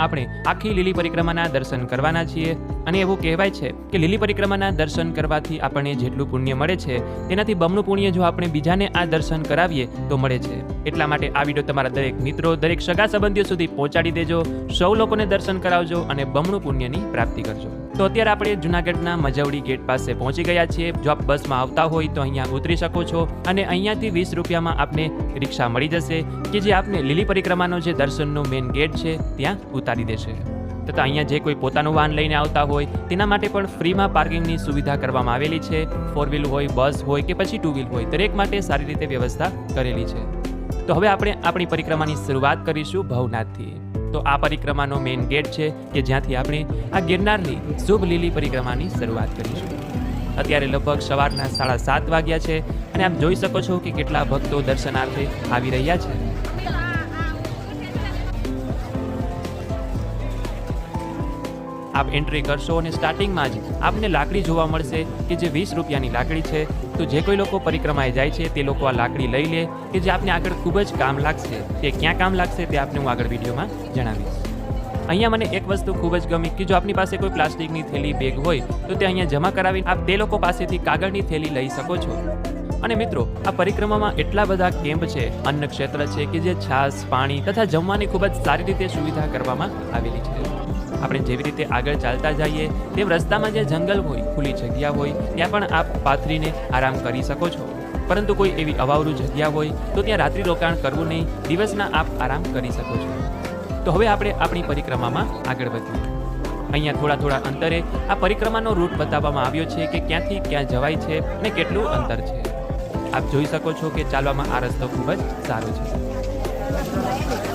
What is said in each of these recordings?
આપણે આખી લીલી પરિક્રમાના દર્શન કરવાના છીએ. અને એવું કહેવાય છે કે લીલી પરિક્રમાના દર્શન કરવાથી આપણને જેટલું પુણ્ય મળે છે, તેનાથી બમણું પુણ્ય જો આપણે બીજાને આ દર્શન કરાવીએ, તો મળે છે. એટલા માટે આ વીડિયો તમારા દરેક મિત્રો, દરેક સગા સંબંધીઓ સુધી પહોંચાડી દેજો, સૌ લોકોને દર્શન કરાવજો અને બમણું પુણ્યની પ્રાપ્તિ કરજો. તો અત્યારે આપણે જુનાગઢના મજવડી ગેટ પાસે પહોંચી ગયા છીએ. જો આપ બસમાં આવતા હોય તો અહીંયા ઉતરી શકો છો અને અહીંયાથી વીસ રૂપિયામાં આપને રિક્ષા મળી જશે કે જે આપને લીલી પરિક્રમાનો જે દર્શનનો મેઇન ગેટ છે ત્યાં ઉતારી દેશે. તથા અહીંયા જે કોઈ પોતાનું વાહન લઈને આવતા હોય તેના માટે પણ ફ્રીમાં પાર્કિંગની સુવિધા કરવામાં આવેલી છે. ફોર વ્હીલ હોય બસ હોય કે પછી ટુ વ્હીલ હોય, દરેક માટે સારી રીતે વ્યવસ્થા કરેલી છે. તો હવે આપણે આપણી પરિક્રમાની શરૂઆત કરીશું ભવનાથથી. તો આ પરિક્રમાનો મેઇન ગેટ છે કે જ્યાંથી આપણે આ ગિરનારની શુભ લીલી પરિક્રમાની શરૂઆત કરીશું. અત્યારે લગભગ સવારના સાડા સાત વાગ્યા છે અને આપ જોઈ શકો છો કે કેટલા ભક્તો દર્શનાર્થે આવી રહ્યા છે. આપ એન્ટ્રી કરશો અને સ્ટાર્ટિંગમાં જ આપને લાકડી જોવા મળશે કે જે વીસ રૂપિયાની લાકડી છે તો જે કોઈ લોકો પરિક્રમાએ જાય છે, તે લોકો આ લાકડી લઈ લે કે જે આપને આગળ ખૂબ જ કામ લાગશે. તે ક્યાં કામ લાગશે તે આપને હું આગળ વિડીયોમાં જણાવીશ. અહીંયા મને એક વસ્તુ ખૂબ જ ગમી કે જો આપની પાસે કોઈ પ્લાસ્ટિકની થેલી, બેગ હોય, તો તે અહીંયા જમા કરાવી આપ તે લોકો પાસેથી કાગળની થેલી લઈ શકો છો. અને મિત્રો, આ પરિક્રમામાં એટલા બધા કેમ્પ છે અન્ન ક્ષેત્ર છે કે જે છાશ પાણી તથા જમવાની ખૂબ જ સારી રીતે સુવિધા કરવામાં આવેલી છે. આપણે જેવી રીતે આગળ ચાલતા જઈએ, તેમ રસ્તામાં જે જંગલ હોય, ખુલ્લી જગ્યા હોય, ત્યાં પણ આપ પાથરીને આરામ કરી શકો છો. પરંતુ કોઈ એવી અવાવરું જગ્યા હોય, તો ત્યાં રાત્રિ રોકાણ કરવું નહીં, દિવસના આપ આરામ કરી શકો છો. તો હવે આપણે આપણી પરિક્રમામાં આગળ વધીએ. અહીંયા થોડા થોડા અંતરે આ પરિક્રમાનો રૂટ બતાવવામાં આવ્યો છે કે ક્યાંથી ક્યાં જવાય છે અને કેટલું અંતર છે. આપ જોઈ શકો છો કે ચાલવામાં આ રસ્તો ખૂબ જ સારો છે.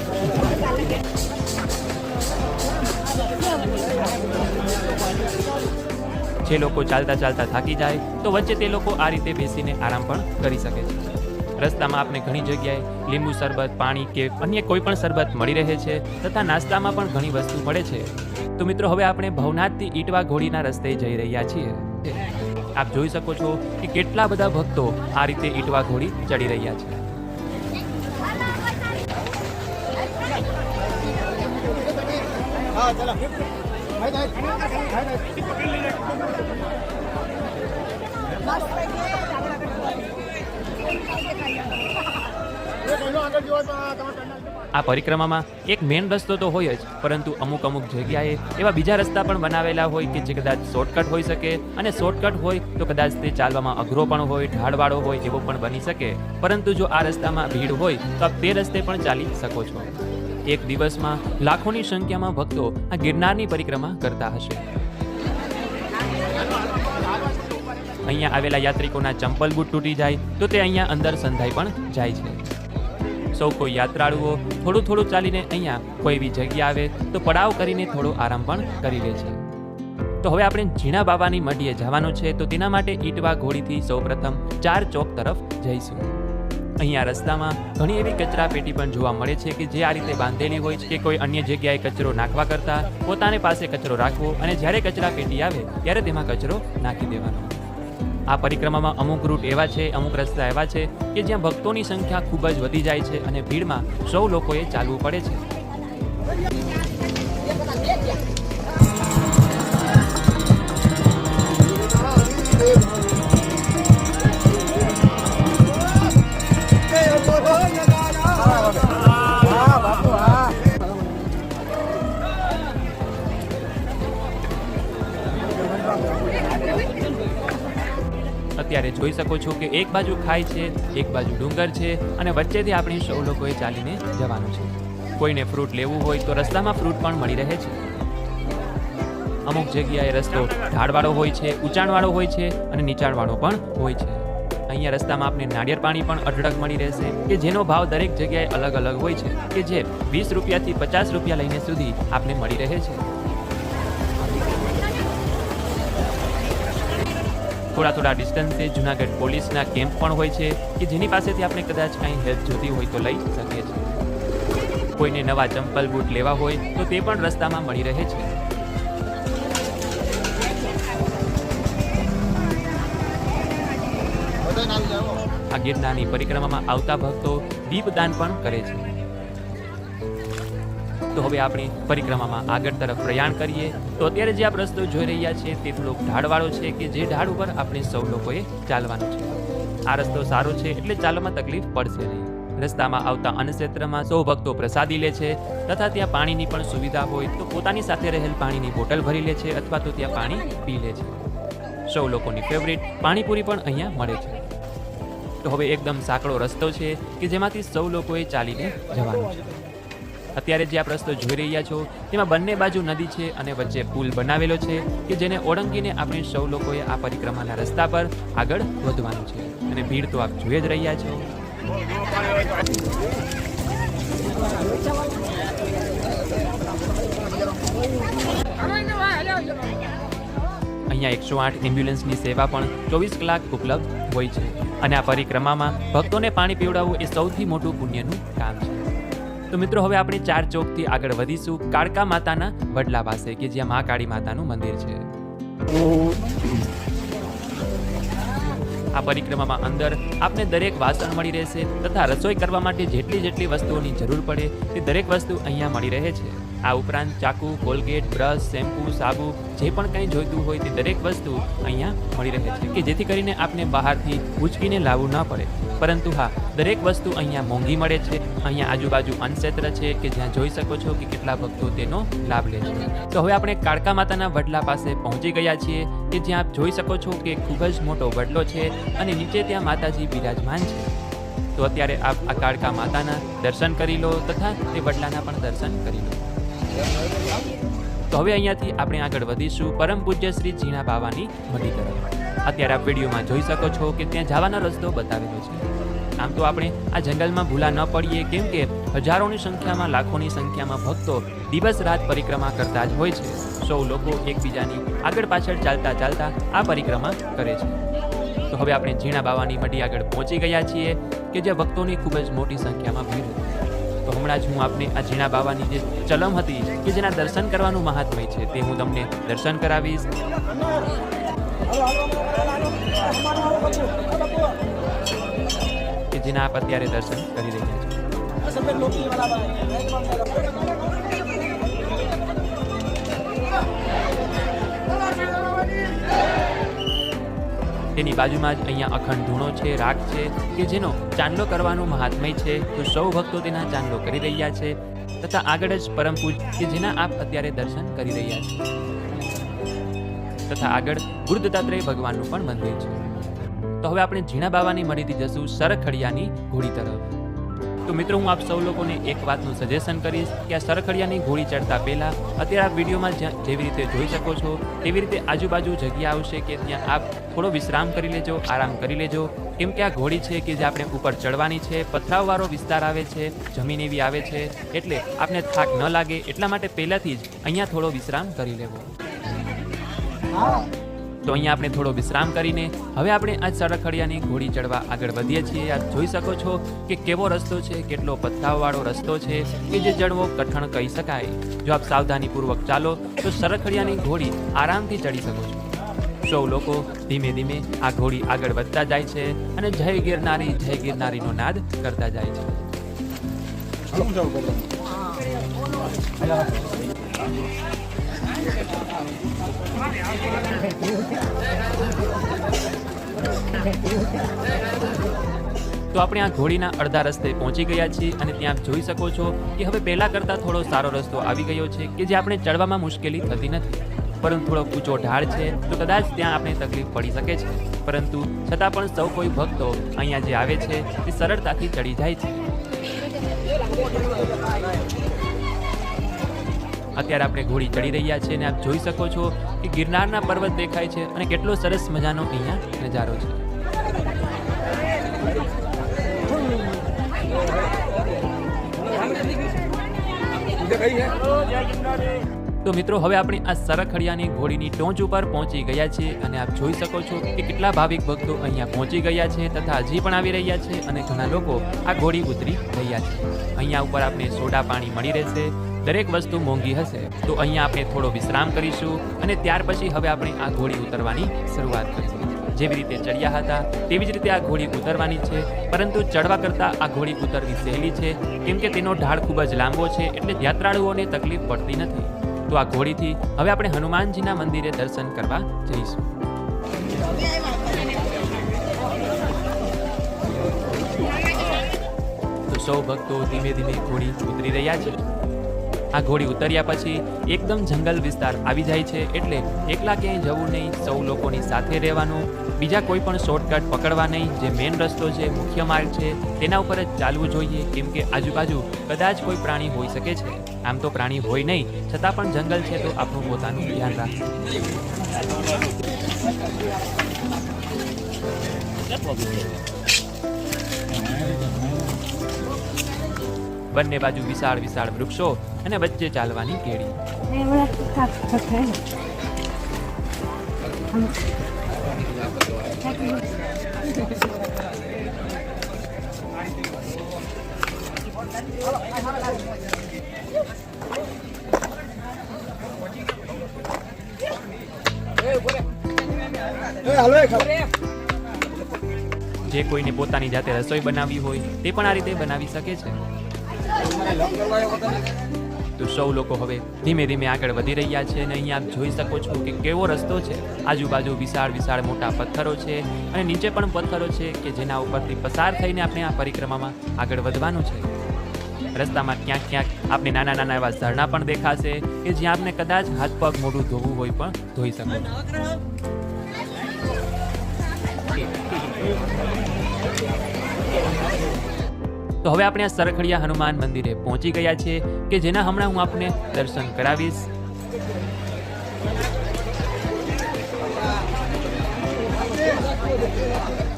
જે લોકો ચાલતા ચાલતા થાકી જાય, તો વચ્ચે તે લોકો આ રીતે બેસીને આરામ પણ કરી શકે છે. રસ્તામાં આપણે ઘણી જગ્યાએ લીંબુ શરબત, પાણી કે અન્ય કોઈ પણ શરબત મળી રહે છે તથા નાસ્તામાં પણ ઘણી વસ્તુ મળે છે. તો મિત્રો, હવે આપણે ભવનાથથી ઈટવા ઘોડીના રસ્તે જઈ રહ્યા છીએ. આપ જોઈ શકો છો કે કેટલા બધા ભક્તો આ રીતે ઈટવા ઘોડી ચડી રહ્યા છે. હા, ચાલો. આ પરિક્રમામાં એક મેઇન રસ્તો તો હોય જ, પરંતુ અમુક અમુક જગ્યાએ એવા બીજા રસ્તા પણ બનાવેલા હોય કે જે કદાચ શોર્ટકટ હોઈ શકે. અને શોર્ટકટ હોય તો કદાચ તે ચાલવામાં અઘરો પણ હોય, ઢાળવાળો હોય એવો પણ બની શકે. પરંતુ જો આ રસ્તામાં ભીડ હોય, તો આપ તે રસ્તે પણ ચાલી શકો છો. એક દિવસમાં લાખોની સંખ્યામાં ભક્તો આ ગિરનારની પરિક્રમા કરતા હશે. અહીંયા આવેલા યાત્રિકોના ચંપલ બૂટ તૂટી જાય તો તે અહીંયા અંદર સંધાઈ પણ જાય છે. સૌ કોઈ યાત્રાળુઓ થોડું થોડું ચાલીને અહીંયા કોઈ એવી જગ્યા આવે તો પડાવ કરીને થોડો આરામ પણ કરી લે છે. તો હવે આપણે ઝીણા બાબાની મઢીએ જવાનું છે તો તેના માટે ઈટવા ઘોડીથી સૌપ્રથમ ચાર ચોક તરફ જઈશું. અહીંયા રસ્તામાં ઘણી એવી કચરા પેટી પણ જોવા મળે છે કે જે આ રીતે બાંધેલી હોય છે કે કોઈ અન્ય જગ્યાએ કચરો નાખવા કરતા પોતાને પાસે કચરો રાખવો અને જ્યારે કચરા પેટી આવે ત્યારે તેમાં કચરો નાખી દેવાનો. આ પરિક્રમામાં અમુક રૂટ એવા છે, અમુક રસ્તા એવા છે કે જ્યાં ભક્તોની સંખ્યા ખૂબ જ વધી જાય છે અને ભીડમાં સૌ લોકોએ ચાલવું પડે છે. અત્યારે જોઈ શકો છો કે એક બાજુ ખાઈ છે, એક બાજુ ડુંગર છે અને વચ્ચેથી આપણે સૌ લોકોએ ચાલીને જવાનું છે. કોઈને ફ્રૂટ લેવું હોય તો રસ્તામાં ફ્રૂટ પણ મળી રહે છે. અમુક જગ્યાએ રસ્તો ઢાળવાળો હોય છે, ઊંચાણવાળો હોય છે અને નીચાણવાળો પણ હોય છે. અહીંયા રસ્તામાં આપને નાળિયેર પાણી પણ અઢળક મળી રહેશે કે જેનો ભાવ દરેક જગ્યાએ અલગ અલગ હોય છે કે જે વીસ રૂપિયાથી પચાસ રૂપિયા લઈને સુધી આપને મળી રહે છે. થોડા થોડા ડિસ્ટન્સે જુનાગઢ પોલીસના કેમ્પ પણ હોય છે કે જેની પાસેથી આપણે કદાચ કાંઈ હેલ્પ જોતી હોય તો લઈ શકીએ છીએ. કોઈને નવા ચંપલ બૂટ લેવા હોય તો તે પણ રસ્તામાં મળી રહે છે. આ ગિરનારની પરિક્રમામાં આવતા ભક્તો દીપદાન પણ કરે છે. તો હવે આપણે પરિક્રમામાં આગળ તરફ પ્રયાણ કરીએ. તો અત્યારે જે આપ રસ્તો જોઈ રહ્યા છે તે થોડોક ઢાળવાળો છે કે જે ઢાળ ઉપર આપણે સૌ લોકોએ ચાલવાનું છે. આ રસ્તો સારો છે એટલે ચાલવામાં તકલીફ પડશે નહીં. રસ્તામાં આવતા અન્નક્ષેત્રમાં સૌ ભક્તો પ્રસાદી લે છે તથા ત્યાં પાણીની પણ સુવિધા હોય તો પોતાની સાથે રહેલ પાણીની બોટલ ભરી લે છે અથવા તો ત્યાં પાણી પી લે છે. સૌ લોકોની ફેવરિટ પાણીપુરી પણ અહીંયા મળે છે. તો હવે એકદમ સાંકડો રસ્તો છે કે જેમાંથી સૌ લોકોએ ચાલીને જવાનું છે. અત્યારે જે આપ રસ્તો જોઈ રહ્યા છો, તેમાં બંને બાજુ નદી છે અને વચ્ચે પુલ બનાવેલો છે કે જેને ઓળંગીને આપણે સૌ લોકોએ આ પરિક્રમાના રસ્તા પર આગળ વધવાનું છે. અને ભીડ તો આપ જોઈ જ રહ્યા છો. અહીંયા એકસો આઠ એમ્બ્યુલન્સની સેવા પણ ચોવીસ કલાક ઉપલબ્ધ હોય છે. અને આ પરિક્રમામાં ભક્તોને પાણી પીવડાવવું એ સૌથી મોટું પુણ્યનું કામ છે. તો મિત્રો, હવે આપણે ચાર ચોકથી આગળ વધીશું. કાળકા માતાના વડલા પાસે, કે જ્યાં મા કાળી માતાનું મંદિર છે. આ પરિક્રમામાં અંદર આપને દરેક વાસણ મળી રહેશે તથા રસોઈ કરવા માટે જેટલી જેટલી વસ્તુઓની જરૂર પડે તે દરેક વસ્તુ અહીંયા મળી રહે છે. આ ઉપરાંત ચાકુ, કોલગેટ, બ્રશ, શેમ્પૂ, સાબુ, જે પણ કંઈ જોઈતું હોય તે દરેક વસ્તુ અહીંયા મળી રહે છે કે જેથી કરીને આપને બહારથી ઉચકીને લાવવું ન પડે. પરંતુ હા, દરેક વસ્તુ અહીંયા મોંઘી મળે છે. અહીંયા આજુબાજુ અન્નક્ષેત્ર છે કે જ્યાં જોઈ શકો છો કે કેટલા ભક્તો તેનો લાભ લે છે. તો હવે આપણે કાળકા માતાના વડલા પાસે પહોંચી ગયા છીએ કે જ્યાં આપ જોઈ શકો છો કે ખૂબ જ મોટો વડલો છે અને નીચે ત્યાં માતાજી બિરાજમાન છે. તો અત્યારે આપ આ કાળકા માતાના દર્શન કરી લો તથા તે વડલાના પણ દર્શન કરી લો. તો હવે અહીંયાથી આપણે આગળ વધીશું. પરમ પૂજ્ય શ્રી જીણા બાવાની મઢી તરફ. અત્યારે આપ વિડીયોમાં જોઈ શકો છો કે ત્યાં જવાનો રસ્તો બતાવેલો છે. આમ તો આપણે આ જંગલમાં ભૂલા ન પડીએ, કેમ કે હજારોની સંખ્યામાં, લાખોની સંખ્યામાં ભક્તો દિવસ રાત પરિક્રમા કરતા જ હોય છે. સૌ લોકો એકબીજાની આગળ પાછળ ચાલતા ચાલતા આ પરિક્રમા કરે છે. તો હવે આપણે ઝીણા બાવાની મઢી આગળ પહોંચી ગયા છીએ કે જે ભક્તોની ખૂબ જ મોટી સંખ્યામાં ભીડ હતી. તો હમણાં જ હું આપને આ ઝીણા બાવાની જે ચલમ હતી કે જેના દર્શન કરવાનું મહાત્મય છે, તે હું તમને દર્શન કરાવીશ. કે જેના આપ અત્યારે દર્શન કરી રહ્યા છો. તેની બાજુમાં જ અહીંયા અખંડ ધૂણો છે રાગ છે કે જેનો ચાંદલો કરવાનું મહાત્મય છે, તો સૌ ભક્તો તેના ચાંદલો કરી રહ્યા છે તથા આગળ જ પરમ કે જેના આપ અત્યારે દર્શન કરી રહ્યા છે. તથા આગળ ગુરુ ભગવાનનું પણ મંદિર છે. તો હવે આપણે ઝીણા બાવાની મળીથી જશું સરખડિયાની ઘોડી તરફ. તો મિત્રો, હું આપ સૌ લોકોને એક વાતનું સજેશન કરીશ કે આ સરખડિયાની ઘોડી ચડતા પહેલાં અત્યારે આપ વિડીયોમાં જ્યાં- જેવી રીતે જોઈ શકો છો, તેવી રીતે આજુબાજુ જગ્યા આવશે કે ત્યાં આપ થોડો વિશ્રામ કરી લેજો, આરામ કરી લેજો. કેમ કે આ ઘોડી છે કે જે આપણે ઉપર ચડવાની છે, પથરાવવાળો વિસ્તાર આવે છે, જમીન એવી આવે છે, એટલે આપને થાક ન લાગે, એટલા માટે પહેલાથી જ અહીંયા થોડો વિશ્રામ કરી લેવો. તો અહીંયા આપણે થોડો વિશ્રામ કરીને હવે આપણે આ સરખડિયાની ઘોડી ચડવા આગળ વધીએ છીએ. આપ જોઈ શકો છો કે કેવો રસ્તો છે, કેટલો પથ્થાવાળો રસ્તો છે કે જે ચડવો કઠણ કહી શકાય. જો આપ સાવધાનીપૂર્વક ચાલો, તો સરખડિયાની ઘોડી આરામથી ચડી શકો છો. સૌ લોકો ધીમે ધીમે આ ઘોડી આગળ વધતા જાય છે અને જય ગિરનારી, જય ગિરનારીનો નાદ કરતા જાય છે. તો આપણે આ ઘોડીના અડધા રસ્તે પહોંચી ગયા છીએ અને ત્યાં જોઈ શકો છો કે હવે પહેલાં કરતાં થોડો સારો રસ્તો આવી ગયો છે કે જે આપણે ચડવામાં મુશ્કેલી થતી નથી. પરંતુ થોડો ઊંચો ઢાળ છે, તો કદાચ ત્યાં આપણે તકલીફ પડી શકે છે. પરંતુ છતાં પણ સૌ કોઈ ભક્તો અહીંયા જે આવે છે, તે સરળતાથી ચડી જાય છે. અત્યારે આપણે ઘોડી ચડી રહ્યા છીએ અને આપ જોઈ શકો છો કે ગિરનારના પર્વત દેખાય છે અને કેટલો સરસ મજાનો અહીંયા નજારો છે. તો મિત્રો, હવે આપણે આ સરખડિયાની ઘોડીની ટોંચ ઉપર પહોંચી ગયા છીએ અને આપ જોઈ શકો છો કે કેટલા ભાવિક ભક્તો અહીંયા પહોંચી ગયા છે તથા હજી પણ આવી રહ્યા છે અને ઘણા લોકો આ ઘોડી ઉતરી રહ્યા છે. અહીંયા ઉપર આપણે સોડા પાણી મળી રહેશે દરેક વસ્તુ મોંઘી હશે. તો અહીંયા આપણે થોડો વિશ્રામ કરીશું અને ત્યાર પછી હવે આપણે આ ઘોડી ઉતરવાની શરૂઆત કરીશું. જેવી રીતે ચડ્યા હતા, તેવી જ રીતે આ ઘોડી ઉતરવાની છે. પરંતુ ચડવા કરતાં આ ઘોડી ઉતરવી સહેલી છે, કેમ કે તેનો ઢાળ ખૂબ જ લાંબો છે, એટલે યાત્રાળુઓને તકલીફ પડતી નથી. તો આ ઘોડીથી હવે આપણે હનુમાનજીના મંદિરે દર્શન કરવા જઈશું. સૌ ભક્તો ધીમે ધીમે ઘોડી ઉતરી રહ્યા છે. આ ઘોડી ઉતર્યા પછી એકદમ જંગલ વિસ્તાર આવી જાય છે એટલે એકલા ક્યાંય જવું નહીં, સૌ લોકોની સાથે રહેવાનું, બીજા કોઈ પણ શોર્ટકટ પકડવા નહીં, જે મેઇન રસ્તો છે, મુખ્ય માર્ગ છે, તેના ઉપર જ ચાલવું જોઈએ, કેમ કે આજુબાજુ કદાચ કોઈ પ્રાણી હોઈ શકે છે. આમ તો પ્રાણી હોય નહીં, છતાં પણ જંગલ છે તો આપણું પોતાનું ધ્યાન રાખવું બંને બાજુ વિશાળ વિશાળ વૃક્ષો અને વચ્ચે ચાલવાની કેડી જે કોઈને પોતાની જાતે રસોઈ બનાવી હોય તે પણ આ રીતે બનાવી શકે છે. તો સૌ લોકો હવે ધીમે ધીમે આગળ વધી રહ્યા છે અને અહીંયા આપ જોઈ શકો છો કે કેવો રસ્તો છે. આજુબાજુ વિશાળ વિશાળ મોટા પથ્થરો છે અને નીચે પણ પથ્થરો છે કે જેના ઉપરથી પસાર થઈને આપણે આ પરિક્રમામાં આગળ વધવાનું છે. રસ્તામાં ક્યાંક ક્યાંક આપણે નાના નાના એવા ઝરણા પણ દેખાશે કે જ્યાં આપણે કદાચ હાથ પગ મોઢું ધોવું હોય પણ ધોઈ શકો તો હવે આપણે આ સરખડિયા હનુમાન મંદિરે પહોંચી ગયા છે કે જેના હમણાં હું આપને દર્શન કરાવીશ.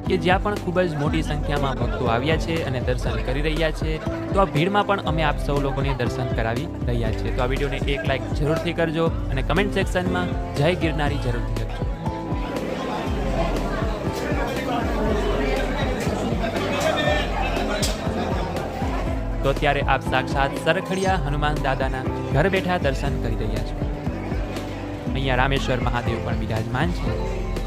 કે જ્યાં પણ ખૂબ જ મોટી સંખ્યામાં ભક્તો આવ્યા છે અને દર્શન કરી રહ્યા છે, તો આ ભીડમાં પણ અમે આપ સૌ લોકોને દર્શન કરાવી રહ્યા છીએ. તો આ વિડીયોને એક લાઈક જરૂરથી કરજો અને કમેન્ટ સેક્શનમાં જય ગિરનારી જરૂરથી લખજો. તો ત્યારે આપ સાક્ષાત સરખડિયા હનુમાન દાદાના ઘર બેઠા દર્શન કરી રહ્યા છો. અહીંયા રામેશ્વર મહાદેવ પણ બિરાજમાન છે.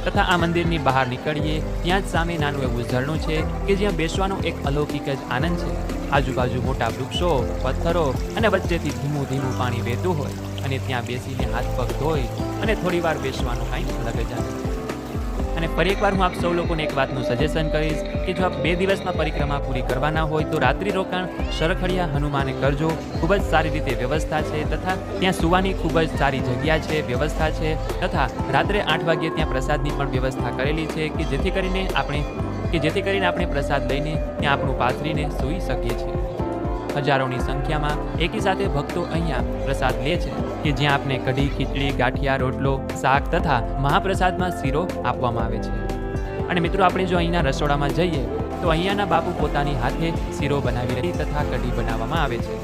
તથા આ મંદિરની બહાર નીકળીએ, ત્યાં જ સામે નાનું એવું ઝરણું છે કે જ્યાં બેસવાનો એક અલૌકિક જ આનંદ છે. આજુબાજુ મોટા વૃક્ષો, પથ્થરો અને વચ્ચેથી ધીમું ધીમું પાણી વહેતું હોય અને ત્યાં બેસીને હાથ પગ ધોઈ અને થોડી વાર બેસવાનું કાંઈ અલગ જ આનંદ અને ફરી એકવાર હું આપ સૌ લોકોને એક વાતનું સજેશન કરીશ કે જો આપ બે દિવસમાં પરિક્રમા પૂરી કરવાના હોય તો રાત્રિ રોકાણ સરખડિયા હનુમાને કરજો. ખૂબ જ સારી રીતે વ્યવસ્થા છે તથા ત્યાં સુવાની ખૂબ જ સારી જગ્યા છે, વ્યવસ્થા છે તથા રાત્રે આઠ વાગ્યે ત્યાં પ્રસાદની પણ વ્યવસ્થા કરેલી છે કે જેથી કરીને આપણે, કે જેથી કરીને આપણે પ્રસાદ લઈને ત્યાં આપણું પાથરીને સૂઈ શકીએ છીએ. હજારોની સંખ્યામાં એકી સાથે ભક્તો અહીંયા પ્રસાદ લે છે કે જ્યાં આપને કઢી, ખીચડી, ગાંઠિયા, રોટલો, શાક તથા મહાપ્રસાદમાં શીરો આપવામાં આવે છે. અને મિત્રો, આપણે જો અહીંના રસોડામાં જઈએ, તો અહીંયાના બાપુ પોતાની હાથે શીરો બનાવી રહી તથા કઢી બનાવવામાં આવે છે.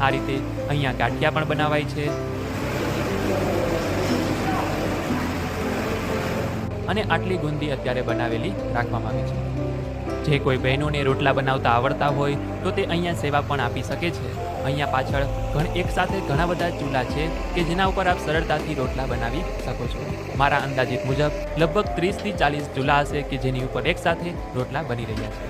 આ રીતે અહીંયા ગાંઠિયા પણ બનાવાય છે. અને આટલી ગુંદી અત્યારે બનાવેલી રાખવામાં આવે છે. જે કોઈ બહેનોને રોટલા બનાવતા આવડતા હોય, તો તે અહીંયા સેવા પણ આપી શકે છે. અહીંયા પાછળ ઘણ એકસાથે ઘણા બધા ચૂલા છે કે જેના ઉપર આપ સરળતાથી રોટલા બનાવી શકો છો. મારા અંદાજિત મુજબ, લગભગ ત્રીસથી ચાલીસ ચૂલા હશે કે જેની ઉપર એકસાથે રોટલા બની રહ્યા છે.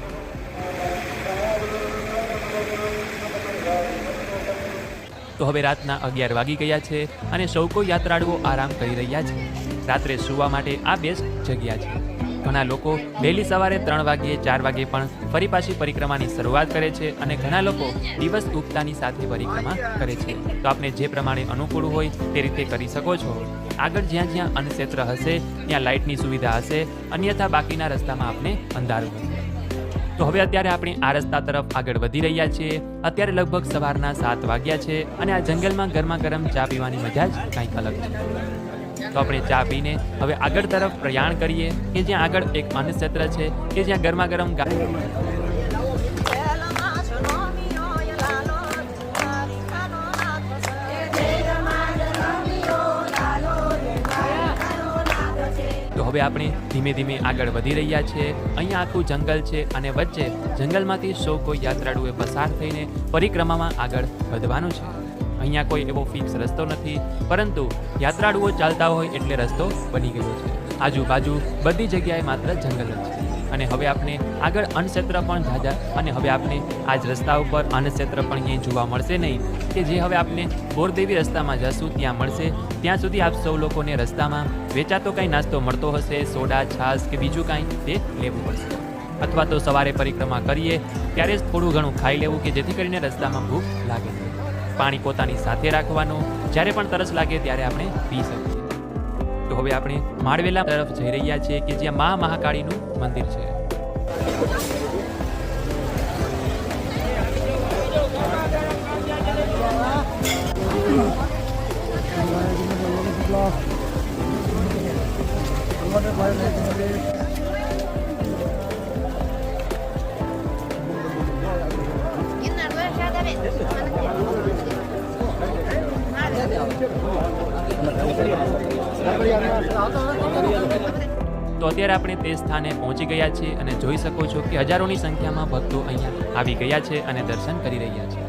તો હવે રાતના અગિયાર વાગી ગયા છે અને સૌ કોઈ યાત્રાળુઓ આરામ કરી રહ્યા છે. રાત્રે સૂવા માટે આ બેસ્ટ જગ્યા છે. ઘણા લોકો વહેલી સવારે ત્રણ વાગ્યે, ચાર વાગ્યે પણ ફરી પાછી પરિક્રમાની શરૂઆત કરે છે અને ઘણા લોકો દિવસ ઉગતાની સાથે પરિક્રમા કરે છે. તો આપને જે પ્રમાણે અનુકૂળ હોય તે રીતે કરી શકો છો. આગળ જ્યાં જ્યાં અન્નક્ષેત્ર હશે, ત્યાં લાઇટની સુવિધા હશે, અન્યથા બાકીના રસ્તામાં આપને અંધારું તો હવે અત્યારે આપણે આ રસ્તા તરફ આગળ વધી રહ્યા છીએ. અત્યારે લગભગ સવારના સાત વાગ્યા છે અને આ જંગલમાં ગરમા ગરમ ચા પીવાની મજા જ કંઈક અલગ છે. તો આપણે ચા પીને હવે આગળ તરફ પ્રયાણ કરીએ કે જ્યાં આગળ એક અન્ય ક્ષેત્ર છે કે જ્યાં ગરમા ગરમ તો હવે આપણે ધીમે ધીમે આગળ વધી રહ્યા છીએ અહીંયા આખું જંગલ છે અને વચ્ચે જંગલમાંથી સૌ કોઈ યાત્રાળુએ પસાર થઈને પરિક્રમામાં આગળ વધવાનું છે. અહીંયા કોઈ એવો ફિક્સ રસ્તો નથી, પરંતુ યાત્રાળુઓ ચાલતા હોય એટલે રસ્તો બની ગયો છે. આજુબાજુ બધી જગ્યાએ માત્ર જંગલ જ છે. અને હવે આપણે આગળ અન્નક્ષેત્ર પણ જાજા અને હવે આપણે આ જ રસ્તા ઉપર અન્નક્ષેત્ર પણ અહીંયા જોવા મળશે નહીં, કે જે હવે આપણે બોરદેવી રસ્તામાં જશું, ત્યાં મળશે. ત્યાં સુધી આપ સૌ લોકોને રસ્તામાં વેચાતો કંઈ નાસ્તો મળતો હશે, સોડા, છાશ કે બીજું કાંઈ તે લેવું પડશે. અથવા તો સવારે પરિક્રમા કરીએ, ત્યારે જ થોડું ઘણું ખાઈ લેવું કે જેથી કરીને રસ્તામાં ભૂખ લાગે નહીં. પાણી પોતાની સાથે રાખવાનું. જ્યારે પણ તરસ લાગે ત્યારે આપણે પી શકીએ. તો હવે આપણે માળવેલા તરફ જઈ રહ્યા છીએ કે જ્યાં મા મહાકાળીનું મંદિર છે. તો અત્યારે આપણે તે સ્થાને પહોંચી ગયા છીએ અને જોઈ શકો છો કે હજારોની સંખ્યામાં ભક્તો અહીંયા આવી ગયા છે અને દર્શન કરી રહ્યા છે.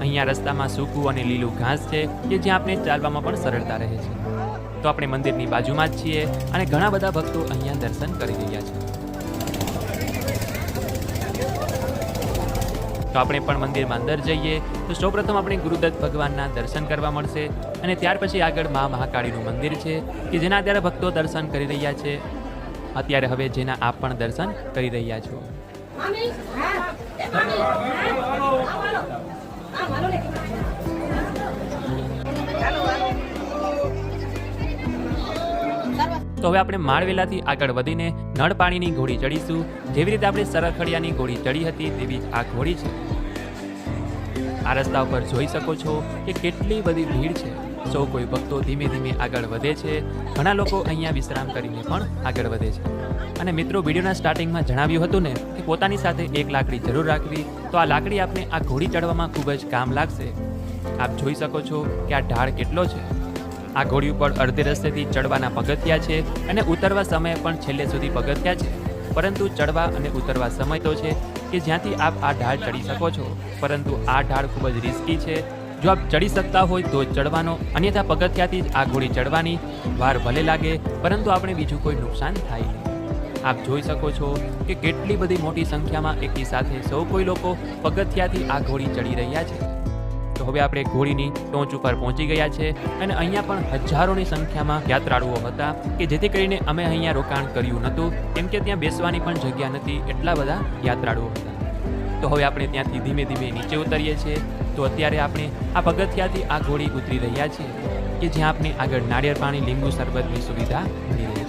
અહીંયા રસ્તામાં સૂકું અને લીલું ઘાસ છે કે જ્યાં આપણે ચાલવામાં પણ સરળતા રહે છે. તો આપણે મંદિરની બાજુમાં જ છીએ અને ઘણા બધા ભક્તો અહીંયા દર્શન કરી રહ્યા તો આપણે પણ મંદિરમાં અંદર જઈએ. તો સૌપ્રથમ આપણે ગુરુદત્ત ભગવાનના દર્શન કરવા મળશે અને ત્યાર પછી આગળ મા મહાકાળીનું મંદિર છે, કે જેના અત્યારે ભક્તો દર્શન કરી રહ્યા છે. અત્યારે હવે જેના આપ પણ દર્શન કરી રહ્યા છો. તો હવે આપણે માળવેલાથી આગળ વધીને નળ પાણીની ઘોડી ચડીશું. જેવી રીતે આપણે સરખડિયાની ઘોડી ચડી હતી, તેવી જ આ ઘોડી છે. આ રસ્તા ઉપર જોઈ શકો છો કે કેટલી બધી ભીડ છે. સૌ કોઈ ભક્તો ધીમે ધીમે આગળ વધે છે, ઘણા લોકો અહીંયા વિશ્રામ કરીને પણ આગળ વધે છે. અને મિત્રો, વિડીયોના સ્ટાર્ટિંગમાં જણાવ્યું હતું ને કે પોતાની સાથે એક લાકડી જરૂર રાખવી, તો આ લાકડી આપને આ ઘોડી ચડવામાં ખૂબ જ કામ લાગશે. આપ જોઈ શકો છો કે આ ઢાળ કેટલો છે. આ ઘોડી ઉપર અડધે રસ્તેથી ચડવાના પગથિયા છે અને ઉતરવા સમયે પણ છેલ્લે સુધી પગથિયા છે. પરંતુ ચડવા અને ઉતરવા સમય તો છે કે જ્યાંથી આપ આ ઢાળ ચડી શકો છો. પરંતુ આ ઢાળ ખૂબ જ રિસ્કી છે. જો આપ ચડી શકતા હોય તો ચડવાનો, અન્યથા પગથિયાથી જ આ ઘોડી ચડવાની વાર ભલે લાગે, પરંતુ આપણે બીજું કોઈ નુકસાન થાય નહીં. આપ જોઈ શકો છો કે કેટલી બધી મોટી સંખ્યામાં એકી સાથે સૌ કોઈ લોકો પગથિયાથી આ ઘોડી ચડી રહ્યા છે. તો હવે આપણે ઘોડીની ટોચ ઉપર પહોંચી ગયા છે અને અહીંયા પણ હજારોની સંખ્યામાં યાત્રાળુઓ હતા કે જેથી કરીને અમે અહીંયા રોકાણ કર્યું નહોતું. કેમ કે ત્યાં બેસવાની પણ જગ્યા નથી, એટલા બધા યાત્રાળુઓ હતા. તો હવે આપણે ત્યાંથી ધીમે ધીમે નીચે ઉતરીએ છીએ. તો અત્યારે આપણે આ પગથિયાથી આ ઘોડી ઉતરી રહ્યા છીએ કે જ્યાં આપણે આગળ નાળિયેર પાણી, લીંબુ શરબતની સુવિધા મળી રહી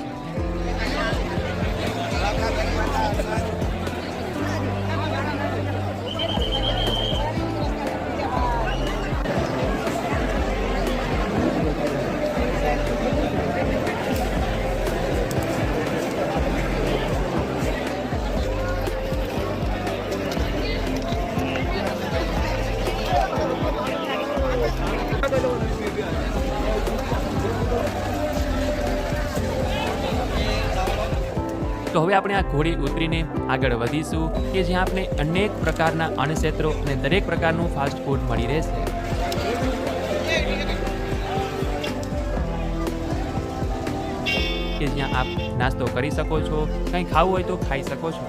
તો હવે આપણે આ ઘોડી ઉતરીને આગળ વધીશું કે જ્યાં આપણે અનેક પ્રકારના અન્નક્ષેત્રો અને દરેક પ્રકારનું ફાસ્ટ ફૂડ મળી રહેશે. કે જ્યાં આપ નાસ્તો કરી શકો છો, કંઈ ખાવું હોય તો ખાઈ શકો છો.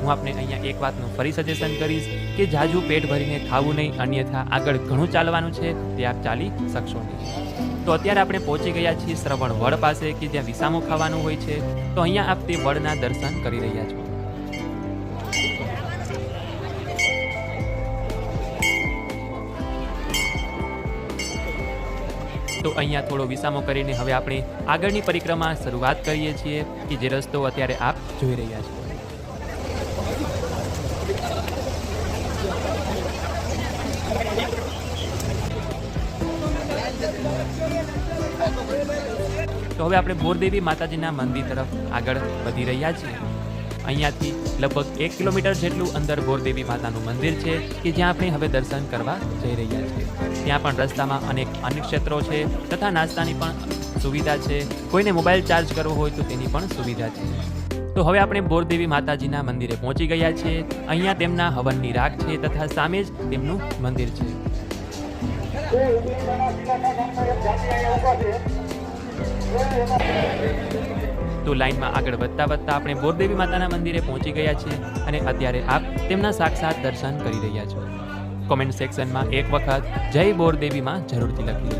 હું આપને અહીંયા એક વાતનું ફરી સજેશન કરીશ કે જાજુ પેટ ભરીને ખાવું નહીં, અન્યથા આગળ ઘણું ચાલવાનું છે, તે આપ ચાલી શકશો નહીં. તો અત્યારે આપણે પહોંચી ગયા છીએ શ્રવણ વડ પાસે, કે જ્યાં વિસામો ખાવાનું હોય છે. તો અહીંયા આપ તે વડના દર્શન કરી રહ્યા છો. તો અહીંયા થોડો વિસામો કરીને હવે આપણે આગળની પરિક્રમા શરૂઆત કરીએ છીએ, કે જે રસ્તો અત્યારે આપ જોઈ રહ્યા છો. તો હવે આપણે બોરદેવી માતાજીના મંદિર તરફ આગળ વધી રહ્યા છીએ. અહીંયાથી લગભગ એક કિલોમીટર જેટલું અંદર બોરદેવી માતાનું મંદિર છે કે જ્યાં આપણે હવે દર્શન કરવા જઈ રહ્યા છીએ. ત્યાં પણ રસ્તામાં અનેક અનેક ક્ષેત્રો છે તથા નાસ્તાની પણ સુવિધા છે. કોઈને મોબાઈલ ચાર્જ કરવો હોય તો તેની પણ સુવિધા છે. તો હવે આપણે બોરદેવી માતાજીના મંદિરે પહોંચી ગયા છીએ. અહીંયા તેમના હવનની રાખ છે તથા સામે જ તેમનું મંદિર છે. તો લાઈનમાં આગળ વધતા વધતા આપણે બોરદેવી માતાના મંદિરે પહોંચી ગયા છીએ અને અત્યારે આપ તેમના સાક્ષાત દર્શન કરી રહ્યા છો. કોમેન્ટ સેક્શનમાં એક વખત જય બોરદેવીમાં જરૂરથી લખી દો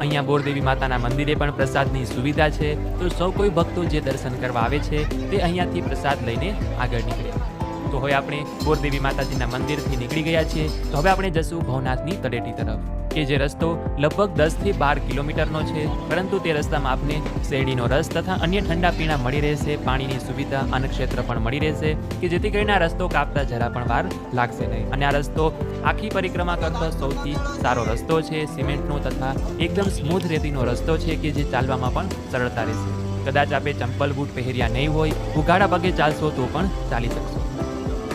અહીંયા બોરદેવી માતાના મંદિરે પણ પ્રસાદની સુવિધા છે. તો સૌ કોઈ ભક્તો જે દર્શન કરવા આવે છે તે અહીંયાથી પ્રસાદ લઈને આગળ નીકળે. તો હવે આપણે બોરદેવી માતાજીના મંદિરથી નીકળી ગયા છીએ. તો હવે આપણે જશું ભવનાથની તળેટી તરફ, કે જે રસ્તો લગભગ દસથી બાર કિલોમીટરનો છે. પરંતુ તે રસ્તામાં આપને શેરડીનો રસ તથા અન્ય ઠંડા પીણા મળી રહેશે, પાણીની સુવિધા અન્નક્ષેત્ર પણ મળી રહેશે, કે જેથી કરીને આ રસ્તો કાપતા જરા પણ વાર લાગશે નહીં. અને આ રસ્તો આખી પરિક્રમા કરતો સૌથી સારો રસ્તો છે, સિમેન્ટનો તથા એકદમ સ્મૂથ રેતીનો રસ્તો છે, કે જે ચાલવામાં પણ સરળતા રહેશે. કદાચ આપે ચંપલ બૂટ પહેર્યા નહીં હોય, ઉઘાડા પગે ચાલશો તો પણ ચાલી શકશો.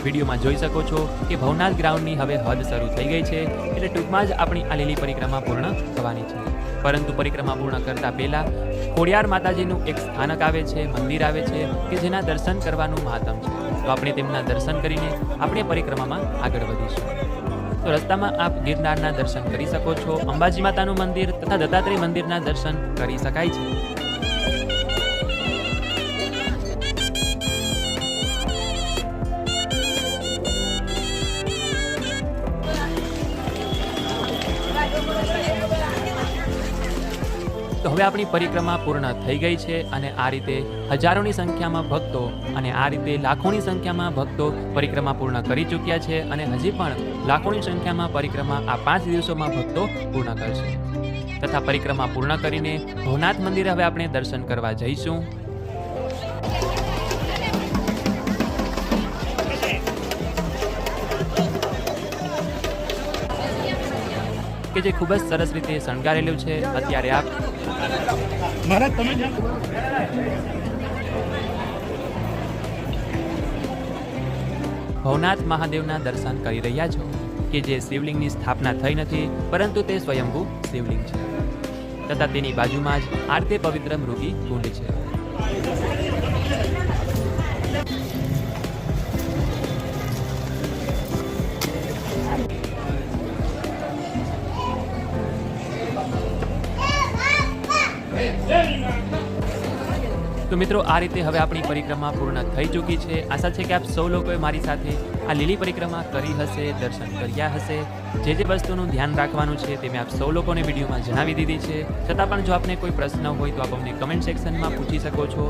વિડીયોમાં જોઈ શકો છો કે ભવનાથ ગ્રાઉન્ડની હવે હદ શરૂ થઈ ગઈ છે એટલે ટૂંકમાં જ આપણી આ લીલી પરિક્રમા પૂર્ણ થવાની છે. પરંતુ પરિક્રમા પૂર્ણ કરતાં પહેલાં ખોડિયાર માતાજીનું એક સ્થાનક આવે છે, મંદિર આવે છે કે જેના દર્શન કરવાનું મહાત્મ છે. તો આપણે તેમના દર્શન કરીને આપણે પરિક્રમામાં આગળ વધીશું. તો રસ્તામાં આપ ગિરનારના દર્શન કરી શકો છો, અંબાજી માતાનું મંદિર તથા દત્તાત્રેય મંદિરના દર્શન કરી શકાય છે. તો હવે આપણી પરિક્રમા પૂર્ણ થઈ ગઈ છે અને આ રીતે હજારોની સંખ્યામાં ભક્તો અને આ રીતે લાખોની સંખ્યામાં ભક્તો પરિક્રમા પૂર્ણ કરી ચૂક્યા છે અને હજી પણ લાખોની સંખ્યામાં પરિક્રમા આ પાંચ દિવસોમાં ભક્તો પૂર્ણ કરશે. તથા પરિક્રમા પૂર્ણ કરીને ભવનાથ મંદિરે હવે આપણે દર્શન કરવા જઈશું. કે જે ખૂબ જ સરસ રીતે શણગારેલું છે. અત્યારે આપ મહારાજ તમે ભવનાથ મહાદેવના દર્શન કરી રહ્યા છો કે જે શિવલિંગની સ્થાપના થઈ નથી, પરંતુ તે સ્વયંભૂ શિવલિંગ છે. તથા તેની બાજુમાં જ આરતે પવિત્ર મૃગી કુંડ છે. તો મિત્રો, આ રીતે હવે આપણી પરિક્રમા પૂર્ણ થઈ ચૂકી છે. આશા છે કે આપ સૌ લોકોએ મારી સાથે આ લીલી પરિક્રમા કરી હશે, દર્શન કર્યા હશે. જે જે વસ્તુનું ધ્યાન રાખવાનું છે તે મેં આપ સૌ લોકોને વિડીયોમાં જણાવી દીધી છે. છતાં પણ જો આપને કોઈ પ્રશ્ન હોય તો આપ અમને કમેન્ટ સેક્શનમાં પૂછી શકો છો.